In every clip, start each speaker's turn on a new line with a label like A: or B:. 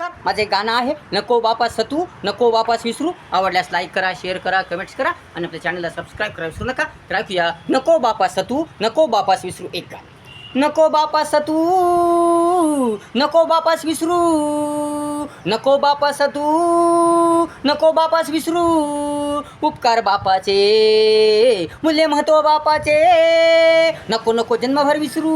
A: माझं एक गाणं आहे नको बापा सतू नको बापास विसरू. आवडल्यास लाईक करा शेअर करा कमेंट्स करा आणि आपल्या चॅनलला सबस्क्राईब करा विसरू नका. तर ऐकूया नको बापा सतू नको बापास विसरू एक गाणं. नको बापा सतू नको बापास विसरू. नको बापा सतू नको बापास विसरू. उपकार बापाचे. मुले महत्त्व बापाचे. नको नको जन्मभर विसरू.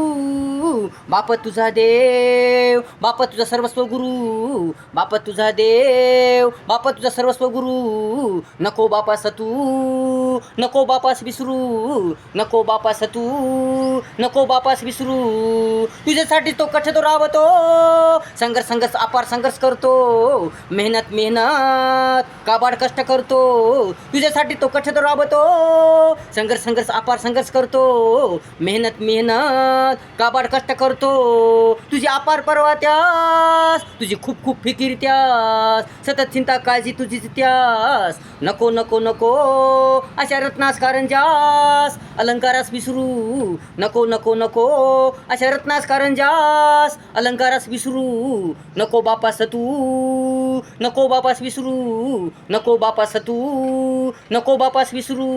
A: बाप तुझा देव बाप तुझा सर्वस्व गुरु. बाप तुझा देव बाप तुझा सर्वस्व गुरु. नको बापा सतू. नको बापास विसरू. नको बापा सतू. नको बापास विसरू. तुझ्यासाठी तो कठ तो राबतो. संघर्ष संघर्ष अपार संघर्ष करतो. मेहनत मेहनत काबाड कष्ट करतो. तुझ्यासाठी तो कठ तो राबतो. संघर्ष संघर्ष अपार संघर्ष करतो. मेहनत मेहनत काबाड कष्ट करतो. तुझी अपार परवा त्यास. तुझी खूप खूप फिकीर त्यास. सतत चिंता काळजी तुझीच त्यास. नको नको नको. अशा रत्नास कारंजास अलंकारास विसरू. नको नको नको. अशा रत्नास कारंजास अलंकारास विसरू. नको बापा सतू. नको बापास विसरू. नको बापा सतू. नको बापास विसरू.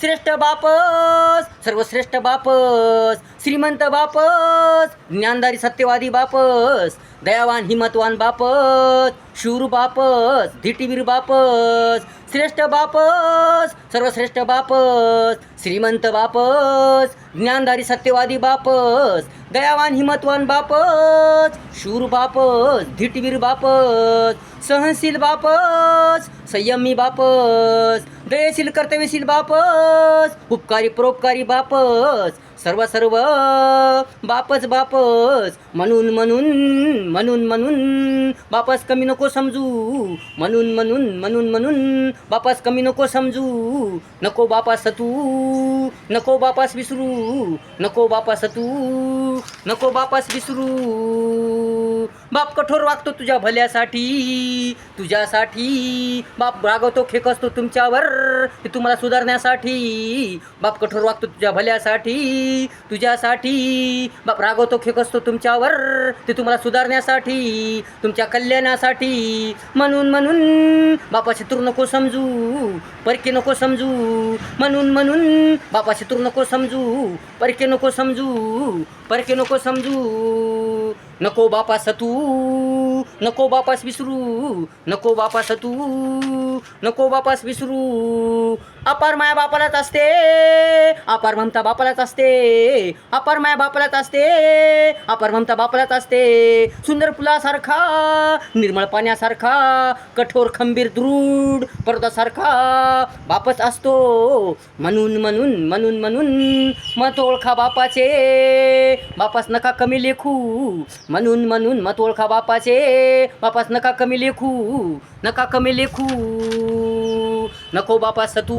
A: श्रेष्ठ बापस सर्वश्रेष्ठ बापस श्रीमंत बापस ज्ञानदारी सत्यवादी बापस दयावान हिमतवान बापस शूर बापस धिटीवीर बापस श्रेष्ठ बापस सर्वश्रेष्ठ बापस श्रीमंत बापस ज्ञानदारी सत्यवादी बापस दयावान हिमतवान बापस शूर बापस धिटवीर बापस सहनशील बापस संयमी बापस दयशील कर्तव्यशील बापस उपकारी परोपकारी बापस सर्व सर्व बापच बापस म्हणून म्हणून म्हणून म्हणून बापस कमी नको समजू. म्हणून म्हणून म्हणून म्हणून बापास कमी नको समजू. नको बापा सतू नको बापास विसरू. नको बापा सतू नको बापास विसरू. बाप कठोर वागतो तुझ्या भल्यासाठी तुझ्यासाठी. बाप रागवतो खेकसतो तुमच्यावर ते तुम्हाला सुधारण्यासाठी. बाप कठोर वागतो तुझ्या भल्यासाठी तुझ्यासाठी. बाप रागवतो खेकसतो तुमच्यावर ते तुम्हाला सुधारण्यासाठी तुमच्या कल्याणासाठी. म्हणून म्हणून बापा शत्रू नको समजू परके नको समजू. म्हणून म्हणून बापा शत्रू नको समजू परके नको समजू परके नको समजू. नको बापा सतू नको बापास विसरू नको बापा सतू नको बापास विसरू. अपार माया बापालाच असते. अपार ममता बापालाच असते. अपार माया बापालाच असते. अपार ममता बापालाच असते. सुंदर फुलासारखा निर्मळ पाण्यासारखा कठोर खंबीर दृढ पर्वतासारखा बापच असतो. म्हणून म्हणून म्हणून म्हणून मत ओळखा बापाचे. बापास नका कमी लेखू. म्हणून म्हणून मत ओळखा बापाचे. बापास नका कमी लेखू. नका कमी लेखू. नको बापा सतू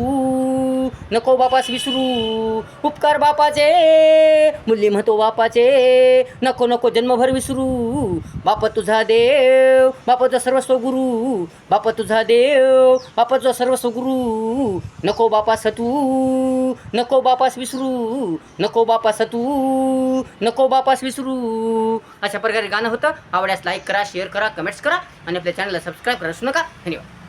A: नको बापास विसरू. उपकार बापाचे मूल्य म्हणतो बापाचे. नको नको जन्मभर विसरू. बाप तुझा देव बापाचा सर्वस्व गुरु. बाप तुझा देव बापाचा सर्वस्व गुरु. नको बापा सतू नको बापास विसरू. नको बापा सतू नको बापास विसरू. अशा प्रकारे गाणं होतं. आवडल्यास लाईक करा शेअर करा कमेंट्स करा. आणि आपल्या चॅनलला सबस्क्राईब करा नका. धन्यवाद.